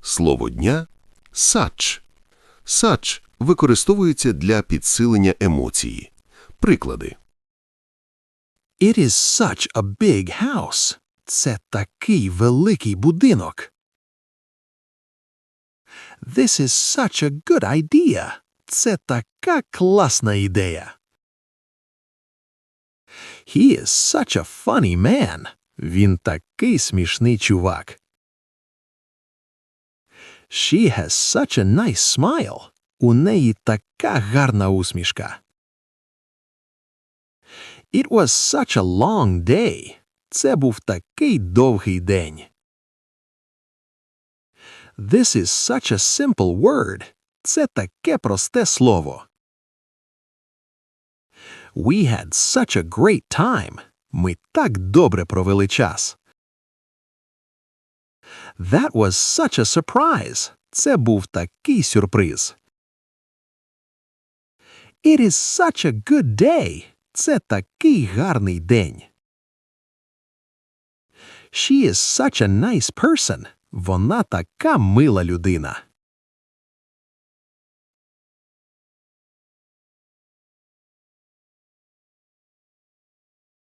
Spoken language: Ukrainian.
Слово дня – such. Such використовується для підсилення емоції. Приклади. It is such a big house. Це такий великий будинок. This is such a good idea. Це така класна ідея. He is such a funny man. Він такий смішний чувак. She has such a nice smile. У неї така гарна усмішка. It was such a long day. Це був такий довгий день. This is such a simple word. Це таке просте слово. We had such a great time. Ми так добре провели час. That was such a surprise. Це був такий сюрприз. It is such a good day. Це такий гарний день. She is such a nice person. Вона така мила людина.